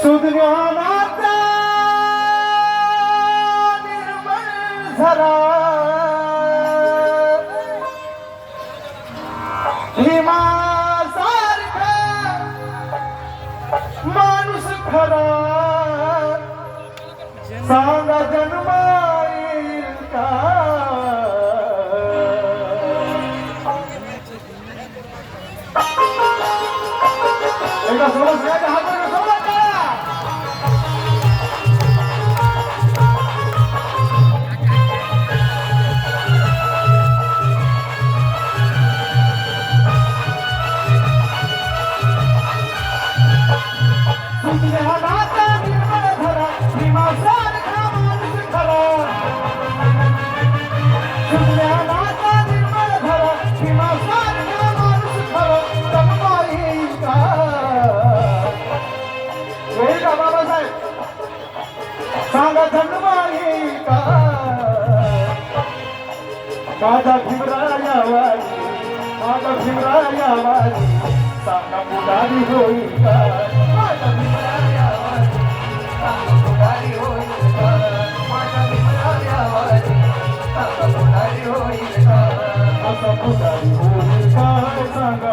Sudhyanata Nirmal Zara सांगा जन्म येईल का एकदा सोबत सगळ्यांच्या सांगा जन्मा येईल का माझा भीमराया वाली माझा भीमराया सांगा पुढारी होई का? माझा भीमराया वाली सांगा का? माझा भीमराया सांगा का? का? सांगा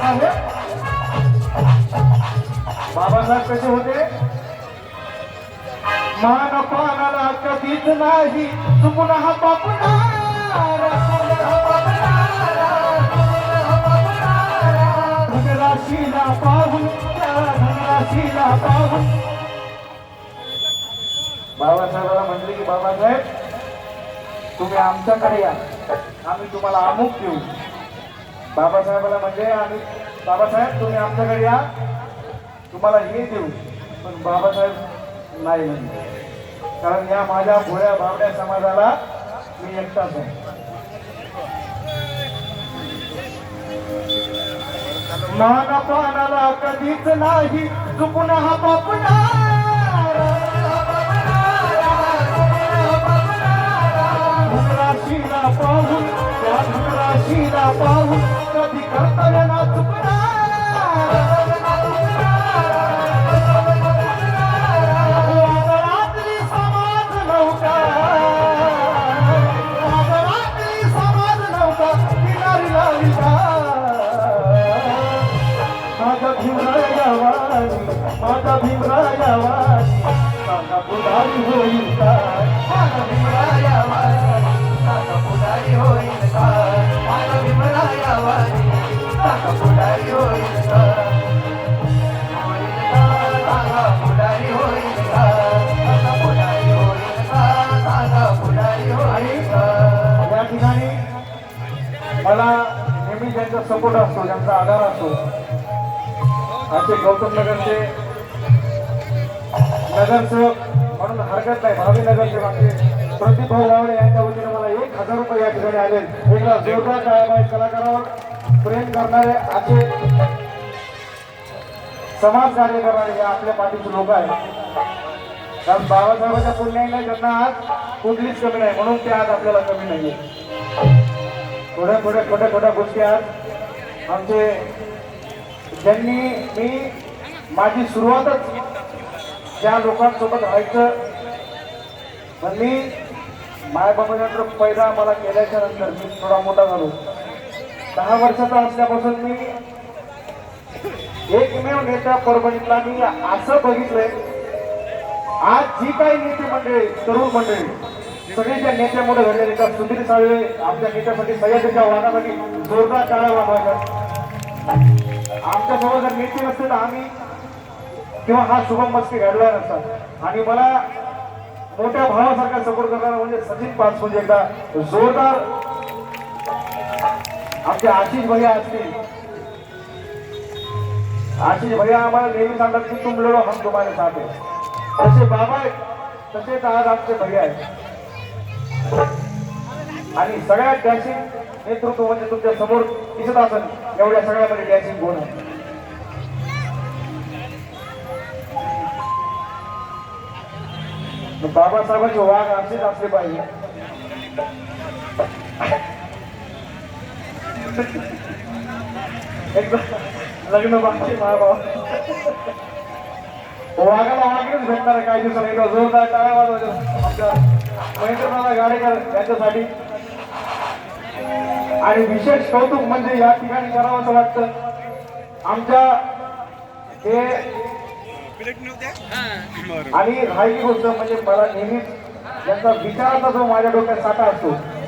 बाबासाहेब बाबासाहेब कसे होते? मान पानाला कधीच नाही. चुकून हा बापणार धनराशीला पाहून धनराशीला पाहून. बाबासाहेबाला म्हणले की बाबासाहेब तुम्ही आमच्याकडे या. आम्ही तुम्हाला अमुक देऊ. बाबासाहेबाला म्हणजे आम्ही बाबासाहेब तुम्ही आमच्याकडे या. तुम्हाला हे देऊ. पण बाबासाहेब नाही म्हणजे कारण या माझ्या भोळ्या भावड्या समाजाला मी एकटाच आहे. मान पानाला कधीच नाही. चुकून हा धनराशीला माता भीमराया वाणी पुढारी होईल का भीमराया वाणी पुढारी होईल का भीमराया वाणी पुढारी होईल पुढारी होईल पुढारी होईल पुढारी होईल या ठिकाणी मला नेहमी ज्यांचा सपोर्ट असतो ज्यांचा आधार असतो आमचे गौतम नगरचे नगरसेवक म्हणून हरकत नाही. भावी नगरसेवक आमचे प्रदीप भाऊ गावडे यांच्या वतीने मला एक हजार रुपये या ठिकाणी आले. एकदा जोरदार टाळ्या कलाकारावर प्रेम करणारे असे समाज कार्य करणारे हे आपल्या पाठीचे लोक आहेत. कारण बाबासाहेबांच्या पुण्याने त्यांना आज कुठलीच कमी नाही म्हणून ते आज आपल्याला कमी नाहीये. थोड्या थोड्या छोट्या छोट्या गोष्टी आज आमचे ज्यांनी मी माझी सुरुवातच त्या लोकांसोबत व्हायचं पण मी मायबाबानंतर पैदा मला केल्याच्यानंतर मी थोडा मोठा झालो. दहा वर्षाचा असल्यापासून मी एकमेव नेता परभणीतला. मी असं बघितलंय. आज जी काही नेते मंडळी तरुण मंडळी सगळे ज्या नेत्यामुळे घडलेले त्या सुधीर साळवे आपल्या नेत्यासाठी सह्याद्रीच्या वाहनासाठी जोरदार टाळ्या वाजवायच्या. आमच्यासोबत जर नेते नसते तर आम्ही किंवा हा शुभम मस्ती घडला नसता आणि मला मोठ्या भावासारखा सपोर्ट करणारा म्हणजे सचिन पाच म्हणजे एकदा जोरदार आमचे आशिष भैया असतील. आशिष भैया आम्हाला नेहमी सांगतात की तुम लढो हम तुम्हाला साथ आहे तसे बाबा आहेत तसेच आज आमचे भैया आहेत. आणि सगळ्यात डॅशिंग नेतृत्व म्हणजे तुमच्यासमोर दिसत असेल एवढ्या सगळ्यामध्ये डॅशिंग गुण आहे? बाबासाहेबांचे वाघ असेच असले पाहिजे. एकदा लग्न बाकी महाभाव. वाघाला वाघच भेटणार आहे काही दिवसांनी. एकदा जोरदार टाळ्या वाजवायच्या. आमच्या महेंद्रनाथ गाडेकर यांच्यासाठी. आणि विशेष कौतुक म्हणजे या ठिकाणी करावं असं वाटतं. आमच्या हे आणि राहिली गोष्ट म्हणजे मला नेहमीच यांचा विचाराचा जो माझ्या डोक्यात साठा असतो